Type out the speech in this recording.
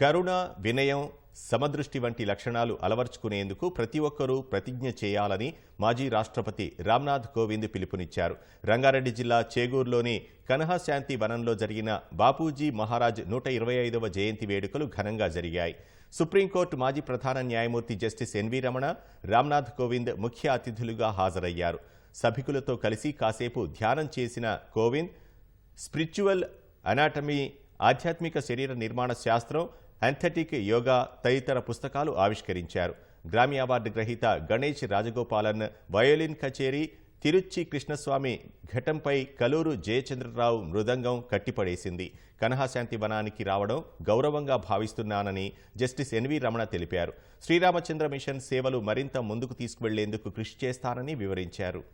కరుణ వినయం సమదృష్టి వంటి లక్షణాలు అలవర్చుకునేందుకు ప్రతి ఒక్కరూ ప్రతిజ్ఞ చేయాలని మాజీ రాష్ట్రపతి రామ్నాథ్ కోవింద్ పిలుపునిచ్చారు. రంగారెడ్డి జిల్లా చేగూరులోని కనహశాంతి వనంలో జరిగిన బాపూజీ మహారాజ్ నూట ఇరవై ఐదవ జయంతి వేడుకలు ఘనంగా జరిగాయి. సుప్రీంకోర్టు మాజీ ప్రధాన న్యాయమూర్తి justice N V Ramana Ramnath Kovind ముఖ్య అతిథులుగా హాజరయ్యారు. సభికులతో కలిసి కాసేపు ధ్యానం చేసిన కోవింద్ స్పిరిచువల్ అనాటమీ ఆధ్యాత్మిక శరీర నిర్మాణ శాస్త్రం అంథెటిక్ యోగా తదితర పుస్తకాలు ఆవిష్కరించారు. గ్రామీ అవార్డు గ్రహీత గణేష్ రాజగోపాలన్ వయోలిన్ కచేరీ తిరుచి కృష్ణస్వామి ఘటంపై కలూరు జయచంద్రరావు మృదంగం కట్టిపడేసింది. కనహాశాంతి వనానికి రావడం గౌరవంగా భావిస్తున్నానని జస్టిస్ ఎన్వి రమణ తెలిపారు. శ్రీరామచంద్ర మిషన్ సేవలు మరింత ముందుకు తీసుకువెళ్ళేందుకు కృషి చేస్తానని వివరించారు.